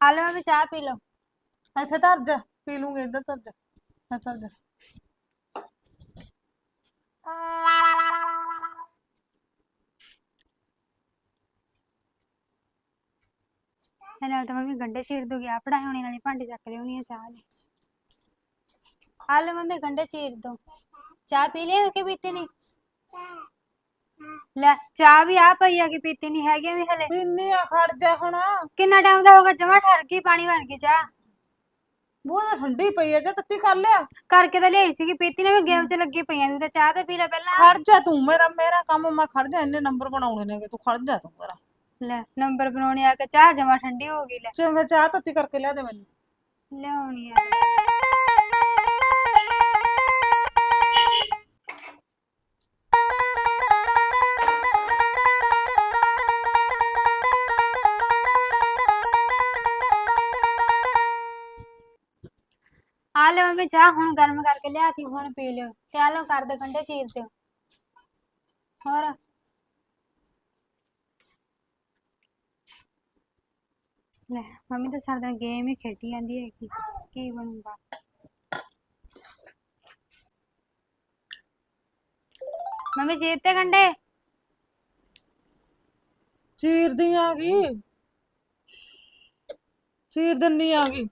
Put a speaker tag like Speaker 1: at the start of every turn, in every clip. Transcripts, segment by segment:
Speaker 1: ਆ ਲਓ ਮੰਮੀ ਚਾਹ ਪੀ ਲਓ।
Speaker 2: ਇੱਥੇ ਧਰ ਜਾ ਪੀ ਲੂੰਗੇ ਇੱਧਰ ਧਰ ਜਾ ਇੱਥੇ ਧਰ ਜਾ।
Speaker 1: ਇਹ ਨਾਲ ਤਾਂ ਮੰਮੀ ਗੰਡੇ ਚੀਰ ਦੂਗੀ ਆ ਪੜਾਈ ਹੋਣੀ ਨਾਲੇ ਭਾਂਡੇ ਚੱਕ ਲਿਆਉਣੀ ਆ ਚਾਹ ਲਈ ਆ ਲਓ ਮੰਮੀ ਗੰਡੇ ਚੀਰ ਦੋ। ਚਾਹ ਪੀ ਲਿਆ ਕਿ ਪੀਤੀ ਨਹੀਂ? ਲੈ ਚਾਹ ਵੀ ਆ ਪਈ ਆ ਕਿ ਪੀਤੀ ਨਹੀਂ ਹੈਗੀ ਵੀ ਹਲੇ।
Speaker 2: ਪੀਨੀ ਆ ਖੜ ਜਾ ਹੁਣ।
Speaker 1: ਕਿੰਨਾ ਟਾਈਮ ਦਾ ਹੋਗਾ ਜਮਾ ਠਰ ਗਈ ਪਾਣੀ ਭਰ ਗਈ ਚਾਹ।
Speaker 2: ਬੂਹ ਤਾਂ ਠੰਡੀ ਪਈ ਆ ਜਾਂ ਤੱਤੀ ਕਰ ਲਿਆ।
Speaker 1: ਕਰਕੇ ਤਾਂ ਲਿਆਈ ਸੀਗੀ ਪੀਤੀ ਨੇ ਵੀ ਗੇਮ 'ਚ ਲੱਗੀ ਪਈਆਂ ਤੂੰ ਤਾਂ ਚਾਹ ਤਾਂ ਪੀ ਲੈ ਪਹਿਲਾਂ।
Speaker 2: ਖੜ ਜਾ ਤੂੰ ਮੇਰਾ ਮੇਰਾ ਕੰਮ ਮੈਂ ਖੜ ਜਾ ਇੰਨੇ ਨੰਬਰ ਬਣਾਉਣੇ ਨੇਗੇ ਤੂੰ ਖੜ ਜਾ ਤੂੰ ਕਰਾ
Speaker 1: ਲੈ ਨੰਬਰ ਬਣਾਉਣੇ ਆ ਕੇ ਚਾਹ ਜਮਾ ਠੰਡੀ ਹੋ ਗਈ ਲੈ।
Speaker 2: ਚੰਗਾ ਚਾਹ ਤੱਤੀ ਕਰਕੇ ਲਿਆ ਦੇ ਮੈਨੂੰ।
Speaker 1: ਲਿਆਉਣੀ ਆ। ਆ ਮੰਮੀ ਚਾਹ ਹੁਣ ਗਰਮ ਕਰਕੇ ਲਿਆਤੀ, ਹੁਣ ਪੀ ਲਿਓ। ਤੇ ਆ ਲਓ ਕਰ ਦੇ ਗੰਢੇ ਚੀਰ ਦਿਓ। ਹੋਰ? ਲੈ, ਮੰਮੀ ਤਾਂ ਸਾਰਾ ਦਿਨ ਗੇਮ ਹੀ ਖੇਡੀ ਜਾਂਦੀ ਹੈ, ਕੀ ਕੀ ਬਣੂਗਾ? ਮੰਮੀ ਚੀਰ ਤੇ ਗੰਢੇ
Speaker 2: ਚੀਰਦੀ ਆ ਗਈ। ਚੀਰ ਦਿੰਨੀ ਆ ਗਈ।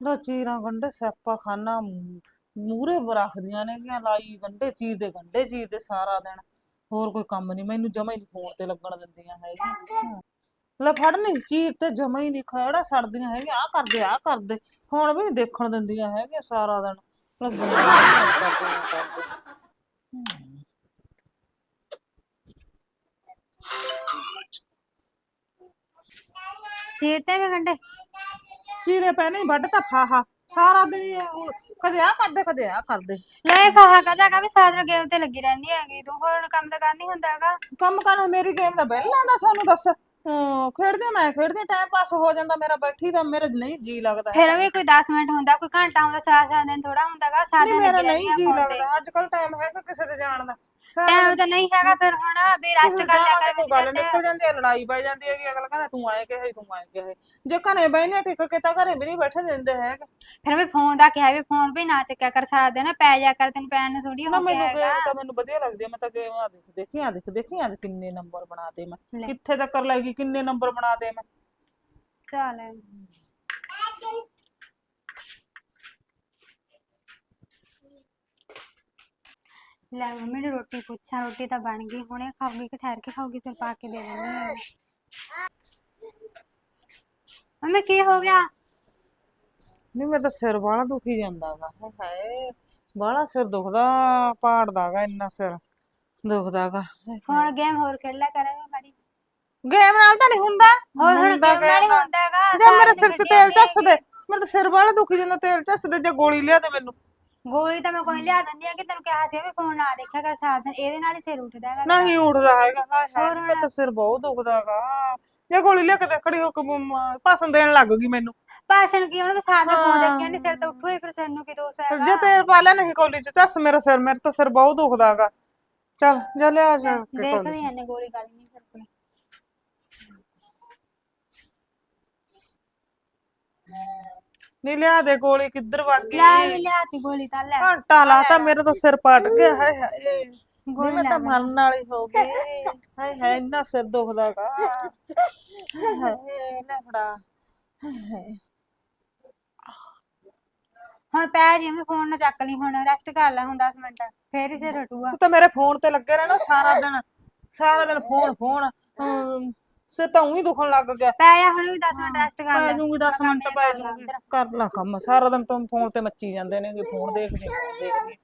Speaker 2: ਲੋ ਚੀਰਾਂ ਗੰਡੇ ਸਿਆਪਾ ਖਾਨਾ ਮੂਰੇ ਰੱਖਦੀਆਂ ਨੇ ਕਿ ਲਾਈ ਗੰਡੇ ਚੀਰ ਦੇ ਗੰਡੇ ਚੀਰ ਦੇ ਸਾਰਾ ਦਿਨ। ਹੋਰ ਕੋਈ ਕੰਮ ਨਹੀਂ ਮੈਨੂੰ ਜਮਾ ਹੀ ਨਹੀਂ ਫੋਨ ਤੇ ਲੱਗਣ ਦਿੰਦੀਆਂ ਹੈਗੀਆਂ। ਲੈ ਫੜ ਨੀ, ਚੀਰ ਤੇ ਜਮਾ ਹੀ ਨਹੀਂ ਖੜਾ ਛੱਡਦੀਆਂ ਹੈਗੀਆਂ ਆ ਕਰਦੇ ਆ ਕਰਦੇ, ਹੁਣ ਵੀ ਨੀ ਦੇਖਣ ਦਿੰਦੀਆਂ ਹੈਗੀਆਂ ਸਾਰਾ ਦਿਨ। ਲੱਗੀਆਂ ਰਹਿੰਦੀਆਂ ਕਰਦੀਆਂ
Speaker 1: ਚੀਰ ਤੇ ਵੀ ਗੰਢੇ?
Speaker 2: ਚੀਰੇ ਪੈ ਨਹੀਂ ਵੱਢ ਤਾਂ ਫਾਹਾ। ਸਾਰਾ ਦਿਨ ਹੀ ਉਹ ਕਦੇ ਆ ਕਰਦੇ ਕਦੇ ਆ ਕਰਦੇ।
Speaker 1: ਲੈ ਫਾਹਾ ਕਹਦਾ ਕਾ ਵੀ ਸਾਰਾ ਗੇਮ ਤੇ ਲੱਗੀ ਰਹਿੰਦੀ ਹੈਗੀ। ਤੂੰ ਹੋਰ ਕੰਮ ਤਾਂ ਕਰ ਨਹੀਂ ਹੁੰਦਾ ਹੈਗਾ।
Speaker 2: ਕੰਮ ਕਰਨਾ ਮੇਰੀ ਗੇਮ ਦਾ ਬਿੱਲ ਆਂਦਾ ਸਾਨੂੰ ਦੱਸ। ਖੇਡਦੇ ਮੈਂ ਖੇਡਦੇ ਟਾਈਮ ਪਾਸ ਹੋ ਜਾਂਦਾ ਮੇਰਾ ਬੈਠੀ ਤਾਂ ਮੇਰੇ ਨਹੀਂ ਜੀ ਲੱਗਦਾ
Speaker 1: ਫਿਰ ਵੀ ਕੋਈ 10 ਮਿੰਟ ਹੁੰਦਾ ਕੋਈ ਘੰਟਾ ਹੁੰਦਾ ਸਾਰਾ ਸਾਰਾ ਦਿਨ ਥੋੜਾ ਹੁੰਦਾਗਾ ਸਾਰਾ
Speaker 2: ਨਹੀਂ
Speaker 1: ਦਿਨ
Speaker 2: ਮੇਰਾ
Speaker 1: ਲੱਗੀ
Speaker 2: ਨਹੀਂ
Speaker 1: ਰਹਿੰਦੀ
Speaker 2: ਜੀ
Speaker 1: ਆ phone ਤੇ।
Speaker 2: ਲੱਗਦਾ। ਅੱਜ ਕੱਲ ਟਾਈਮ ਹੈਗਾ ਕਿਸੇ ਦੇ ਜਾਣ ਦਾ।
Speaker 1: ਟਾਈਮ ਤਾਂ ਨਹੀਂ ਹੈਗਾ ਫਿਰ ਹੁਣ ਵੀ ਰੈਸਟ ਕਰ ਲਿਆ ਕਰ
Speaker 2: ਤੇ ਕੋਈ ਗੱਲ ਨਿਕਲ ਜਾਂਦੀ ਹੈ ਲੜਾਈ ਪੈ ਜਾਂਦੀ ਹੈਗੀ ਅਗਲਾ ਕਹਿੰਦਾ ਤੂੰ ਆਏ ਕਿਹਾ ਤੂੰ ਆਏ ਕਿਹਾ ਜੇ ਘਰੇ ਬਹਿਨੇ ਠੀਕ ਕੀਤਾ ਘਰੇ ਵੀ ਨਹੀਂ ਬੈਠੇ ਦਿੰਦੇ ਹੈਗੇ।
Speaker 1: ਫਿਰ ਵੀ ਫੋਨ ਦਾ ਕਿਹਾ ਵੀ ਫੋਨ ਵੀ ਨਾ ਚੱਕਿਆ ਕਰ ਸਾਰਾ ਦਿਨ ਪੈ ਜਾ ਕਰ ਤੈਨੂੰ ਪੈਣ ਨੂੰ ਥੋੜੀ ਹੋ ਗਿਆ
Speaker 2: ਮੈਨੂੰ ਗੇਮ ਤਾਂ ਮੈਨੂੰ ਵਧੀਆ ਲੱਗਦੀ ਹੈ ਮੈਂ ਤਾਂ ਗੇਮ ਆ ਦੇਖ ਦੇਖੀ ਆ ਦੇਖ ਦੇਖੀ ਆ ਕਿੰਨੇ ਨੰਬਰ ਬਣਾਤੇ ਮੈਂ। ਕਿੱਥੇ ਤੱਕ ਲੈ ਗਈ ਕਿੰਨੇ ਨੰਬਰ ਬਣਾਤੇ ਮੈਂ।
Speaker 1: ਚੱਲ। ਲੈ ਮੰਮੀ ਨੂੰ ਰੋਟੀ ਪੁੱਛਾਂ ਰੋਟੀ ਤਾਂ ਬਣ ਗਈ ਹੁਣੇ ਖਾਊਗੀ ਕਿ ਠਹਿਰ ਕੇ ਖਾਊਗੀ ਫਿਰ ਪਾ ਕੇ ਦੇ ਦਿੰਦੀ ਹਾਂ ਮੰਮੀ ਕੀ ਹੋ ਗਿਆ
Speaker 2: ਨਹੀਂ ਮੇਰਾ ਤਾਂ ਸਿਰ ਬਾਹਲਾ ਦੁਖੀ ਜਾਂਦਾ ਵਾ ਹਾਏ ਹਾਏ ਬਾਹਲਾ ਸਿਰ ਦੁਖਦਾ ਪਾੜਦਾਗਾ ਇੰਨਾ ਸਿਰ ਦੁਖਦਾਗਾ
Speaker 1: ਹੁਣ ਗੇਮ ਹੋਰ ਖੇਡ ਲਿਆ ਕਰਾਂਗੇ ਮਾੜੀ ਜਿਹੀ।
Speaker 2: ਗੇਮ ਨਾਲ ਤਾਂ ਨਹੀਂ ਹੁੰਦਾ
Speaker 1: ਹੋਰ ਹੁਣ
Speaker 2: ਹੁੰਦਾ
Speaker 1: ਗੇਮ ਨਾਲ ਹੀ। ਹੁੰਦਾ ਹੈਗਾ
Speaker 2: ਜੇ ਮੇਰੇ
Speaker 1: ਸਾਰਾ
Speaker 2: ਸਿਰ 'ਚ ਤੇਲ
Speaker 1: ਜਾਂਦੀ
Speaker 2: ਦੇ। ਮੇਰਾ ਤਾਂ ਸਿਰ ਬਾਹਲਾ ਦੁਖੀ ਜਾਂਦਾ ਤੇਲ ਚੱਸ ਦੇ ਜਾਂ ਗੋਲੀ ਲਿਆ ਦੇ ਮੈਨੂੰ
Speaker 1: ਗੋਲੀ ਤਾਂ ਮੈਂ ਕੋਈ ਲਿਆ ਦਿੰਦੀ ਆ ਕਿ ਤੈਨੂੰ ਕਿਹਾ ਸੀ ਵੀ ਫੋਨ ਨਾ ਦੇਖਿਆ ਕਰ ਸਾਰਾ ਦਿਨ ਇਹਦੇ ਨਾਲ ਹੀ ਸਿਰ ਉੱਠਦਾ ਹੈਗਾ
Speaker 2: ਨਹੀਂ ਉੱਠਦਾ ਹੈਗਾ ਹਾਏ ਹਾਏ
Speaker 1: ਹੋਰ
Speaker 2: ਮੇਰਾ ਤਾਂ ਸਿਰ ਬਹੁਤ ਦੁਖਦਾਗਾ ਜੇ ਗੋਲੀ ਲਿਆ ਕੇ ਦੇ ਖੜੀ ਹੋ ਕੇ ਮ- ਭਾਸ਼ਣ ਦੇਣ ਲੱਗ ਗਈ ਮੈਨੂੰ।
Speaker 1: ਭਾਸ਼ਣ ਕੀ ਉਹਨੂੰ ਸਾਰਾ ਦਿਨ ਫੋਨ। ਦੇਖਿਆ ਨਹੀਂ ਸਿਰ ਤਾਂ ਉੱਠੋ ਹੀ ਫਿਰ ਸਿਰ ਨੂੰ ਕੀ ਦੋਸ ਹੈਗਾ।
Speaker 2: ਜੇ ਤੇਲ ਪਾ ਨਹੀਂ ਗੋਲੀ 'ਚ ਚੱਸ ਮੇਰਾ ਸਿਰ ਮੇਰੇ ਤਾਂ ਸਿਰ ਬਹੁਤ ਦੁਖਦਾਗਾ ਚੱਲ ਜਾ ਲਿਆ ਜਾ ਕੇ ਗੋਲੀ।
Speaker 1: ਦੇਖਦੀ ਗੋਲੀ ਗਾਲੀ ਨਹੀਂ ਫਿਰ ਕੋਈ।
Speaker 2: ਨਹੀਂ ਲਿਆ ਦੇ ਗੋਲੀ ਕਿੱਧਰ ਵਗ ਗਈ?
Speaker 1: ਲੈ ਵੀ ਲਿਆਤੀ ਗੋਲੀ ਤਾਂ ਲੈ।
Speaker 2: ਘੰਟਾ ਲਾਤਾ ਮੇਰਾ ਤਾਂ ਸਿਰ ਪਟ ਗਿਆ ਹਾਏ ਹਾਏ।
Speaker 1: ਗੋਲੀ
Speaker 2: ਮੈਂ ਤਾਂ। ਮਰਨ ਵਾਲੀ ਹੋ ਗਈ। ਹਾਏ ਹਾਏ ਇੰਨਾ ਸਿਰ ਦੁਖਦਾਗਾ ਹਾਏ ਹਾਏ ਲੈ ਫੜਾ
Speaker 1: ਹੁਣ ਪੈ ਜੀ ਮੈਂ ਫੋਨ ਨਾ ਚੱਕ ਲਈ ਹੁਣ ਰੈਸਟ ਕਰ ਲੈ ਹੁਣ 10 ਮਿੰਟ ਫੇਰ ਹੀ ਸਿਰ ਹਟੂਗਾ।
Speaker 2: ਤੂੰ ਤਾਂ ਮੇਰੇ ਫੋਨ ਤੇ ਲੱਗੇ ਰਹਿਣਾ ਸਾਰਾ ਦਿਨ। ਸਾਰਾ ਦਿਨ ਫੋਨ ਫੋਨ। ਸਿਰ ਤਾਂ ਉਹੀ ਦੁਖਣ ਲੱਗ ਗਿਆ।
Speaker 1: ਪੈ ਜਾ ਹੁਣ ਵੀ 10 ਮਿੰਟ ਰੈਸਟ ਕਰ
Speaker 2: ਪੈ
Speaker 1: ਲੈ।
Speaker 2: ਜੂਗੀ 10 ਮਿੰਟ ਪੈ ਜੂਗੀ। ਕਰ ਲਾ ਕੰਮ ਸਾਰਾ ਦਿਨ ਤੂੰ ਫੋਨ ਤੇ ਮੱਚੀ ਜਾਂਦੇ ਨੇ ਕਿ ਫੋਨ ਦੇਖਦੇ ਦੇਖਦੇ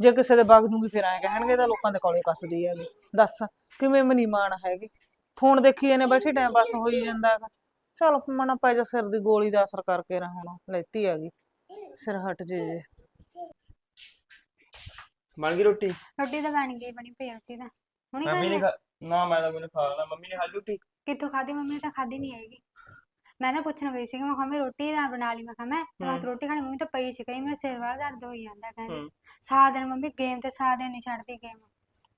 Speaker 2: ਜੇ ਕਿਸੇ ਦੇ ਵਗ ਜੂਗੀ ਫਿਰ ਐਂ ਕਹਿਣਗੇ ਤਾਂ ਲੋਕਾਂ ਦੇ ਕੋਲੇ ਕੱਸਦੀ ਹੈਗੀ ਦੱਸ ਕਿਵੇਂ ਮਨੀ ਮਾਣ ਹੈਗੀ? ਫੋਨ ਦੇਖੀ ਇਹਨੇ ਬੈਠੀ ਟਾਈਮ ਪਾਸ ਹੋਈ ਜਾਂਦਾ ਹੈਗਾ। ਚਲ ਮਨਾ ਪੈ ਜਾ ਸਿਰ ਦੀ ਗੋਲੀ ਦਾ ਅਸਰ ਕਰਕੇ ਨਾ ਹੁਣ ਲੈਤੀ ਹੈਗੀ। ਸਿਰ ਹਟ ਜੇ ਜੇ।
Speaker 3: ਬਣ ਗਈ ਰੋਟੀ?
Speaker 1: ਰੋਟੀ ਤਾਂ ਬਣ ਗਈ ਬਣੀ ਪਈ ਰੋਟੀ ਤਾਂ। ਹੁਣੀ
Speaker 3: ਮੰਮੀ
Speaker 1: ਖਾਣੀ
Speaker 3: ਨੇ ਖਾ ਨਾ ਮੈਂ ਤਾਂ ਮੈਨੂੰ ਖਾ ਲੈਣਾ। ਮੰਮੀ ਨੇ ਖਾ ਲਈ ਰੋਟੀ?
Speaker 1: ਕਿੱਥੋਂ ਖਾਦੀ ਮੰਮੀ ਨੇ ਤਾਂ ਖਾਦੀ ਨਹੀਂ ਹੈਗੀ। ਮੈਂ ਨਾ ਪੁੱਛਣ ਗਈ ਸੀ ਕਿ ਮੈਂ ਕਿਹਾ ਰੋਟੀ ਤਾਂ ਬਣਾ ਲਈ। ਮੈਂ ਕਿਹਾ ਮੈਂ ਤੇ ਰੋਟੀ ਖਾਣੀ ਮੰਮੀ ਤਾਂ ਪਈ ਸੀ ਕਹੀ ਮੇਰੇ ਸਿਰ ਵਾਲਾ ਦਰਦ ਹੋਈ ਜਾਂਦਾ ਕਹਿੰਦੀ। ਸਾਰਾ ਦਿਨ ਮੰਮੀ ਗੇਮ ਤੇ ਸਾਰਾ ਦਿਨ ਨਹੀਂ ਛੱਡਦੀ ਗੇਮ।